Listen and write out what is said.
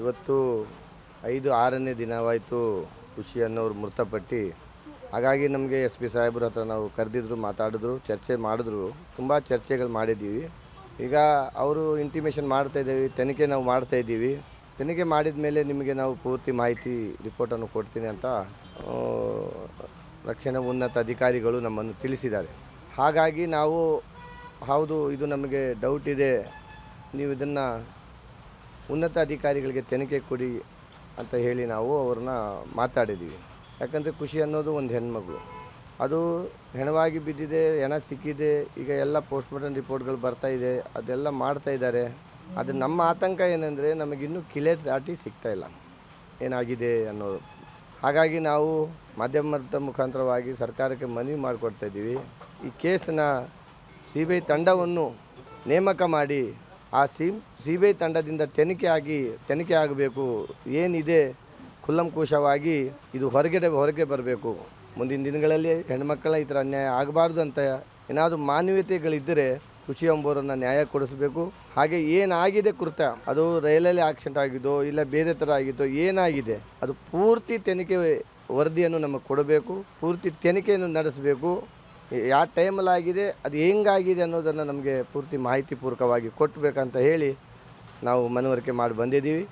ಇವತ್ತು ಐದು, ಆರನೇ ದಿನವಾಯಿತು ಖುಷಿ ಅನ್ನೋರು ಮೃತಪಟ್ಟು. ಹಾಗಾಗಿ ನಮಗೆ ಎಸ್ ಪಿ ಸಾಹೇಬ್ರ ಹತ್ರ ನಾವು ಕರೆದಿದ್ರು, ಮಾತಾಡಿದ್ರು, ಚರ್ಚೆ ಮಾಡಿದ್ರು. ತುಂಬ ಚರ್ಚೆಗಳು ಮಾಡಿದ್ದೀವಿ. ಈಗ ಅವರು ಇಂಟಿಮೇಷನ್ ಮಾಡ್ತಾಯಿದ್ದೀವಿ ತನಿಖೆ ನಾವು ಮಾಡ್ತಾ ಇದ್ದೀವಿ. ತನಿಖೆ ಮಾಡಿದ ಮೇಲೆ ನಿಮಗೆ ನಾವು ಪೂರ್ತಿ ಮಾಹಿತಿ ರಿಪೋರ್ಟನ್ನು ಕೊಡ್ತೀನಿ ಅಂತ ರಕ್ಷಣಾ ಉನ್ನತ ಅಧಿಕಾರಿಗಳು ನಮ್ಮನ್ನು ತಿಳಿಸಿದ್ದಾರೆ. ಹಾಗಾಗಿ ನಾವು, ಹೌದು, ಇದು ನಮಗೆ ಡೌಟ್ ಇದೆ. ನೀವು ಇದನ್ನು ಉನ್ನತ ಅಧಿಕಾರಿಗಳಿಗೆ ತನಿಖೆ ಕೊಡಿ ಅಂತ ಹೇಳಿ ನಾವು ಅವ್ರನ್ನ ಮಾತಾಡಿದ್ದೀವಿ ಯಾಕಂದರೆ ಖುಷಿ ಅನ್ನೋದು ಒಂದು ಹೆಣ್ಮಗು. ಅದು ಹೆಣವಾಗಿ ಬಿದ್ದಿದೆ, ಹೆಣ ಸಿಕ್ಕಿದೆ, ಈಗ ಎಲ್ಲ ಪೋಸ್ಟ್ಮಾರ್ಟಮ್ ರಿಪೋರ್ಟ್ಗಳು ಬರ್ತಾ ಇದೆ, ಅದೆಲ್ಲ ಮಾಡ್ತಾ ಇದ್ದಾರೆ. ಅದು ನಮ್ಮ ಆತಂಕ ಏನಂದರೆ ನಮಗಿನ್ನೂ ಕಿಲೆ ದಾಟಿ ಸಿಗ್ತಾ ಇಲ್ಲ. ಏನಾಗಿದೆ ಅನ್ನೋದು. ಹಾಗಾಗಿ ನಾವು ಮಾಧ್ಯಮದ ಮುಖಾಂತರವಾಗಿ ಸರ್ಕಾರಕ್ಕೆ ಮನವಿ ಮಾಡಿಕೊಡ್ತಾ ಇದ್ದೀವಿ ಈ ಕೇಸನ್ನ ಸಿ ಬಿ ಐ ತಂಡವನ್ನು ನೇಮಕ ಮಾಡಿ ಆ ಸಿ ಸಿ ಬಿ ಐ ತಂಡದಿಂದ ತನಿಖೆ ಆಗಿ ತನಿಖೆ ಆಗಬೇಕು. ಏನಿದೆ? ಕುಲ್ಲಂಕುಷವಾಗಿ ಇದು ಹೊರಗಡೆ ಹೊರಗೆ ಬರಬೇಕು. ಮುಂದಿನ ದಿನಗಳಲ್ಲಿ ಹೆಣ್ಮಕ್ಕಳ ಈ ಥರ ಅನ್ಯಾಯ ಆಗಬಾರ್ದು ಅಂತ ಏನಾದರೂ ಮಾನವೀಯತೆಗಳಿದ್ದರೆ ಖುಷಿ ಎಂಬುವರನ್ನು ನ್ಯಾಯ ಕೊಡಿಸಬೇಕು. ಹಾಗೆ ಏನಾಗಿದೆ ಕೃತ್ಯ ಅದು ರೈಲಲ್ಲಿ ಆಕ್ಸಿಡೆಂಟ್ ಆಗಿದೋ ಇಲ್ಲ ಬೇರೆ ಥರ ಆಗಿದೋ ಏನಾಗಿದೆ? ಅದು ಪೂರ್ತಿ ತನಿಖೆ ವರದಿಯನ್ನು ನಮಗೆ ಕೊಡಬೇಕು. ಪೂರ್ತಿ ತನಿಖೆಯನ್ನು ನಡೆಸಬೇಕು. ಯಾವ ಟೈಮಲ್ಲಿ ಆಗಿದೆ, ಅದು ಹೆಂಗಾಗಿದೆ ಅನ್ನೋದನ್ನು ನಮಗೆ ಪೂರ್ತಿ ಮಾಹಿತಿ ಪೂರ್ವಕವಾಗಿ ಕೊಟ್ಟಬೇಕಂತ ಹೇಳಿ ನಾವು ಮನವರಿಕೆ ಮಾಡಿ ಬಂದಿದ್ದೀವಿ.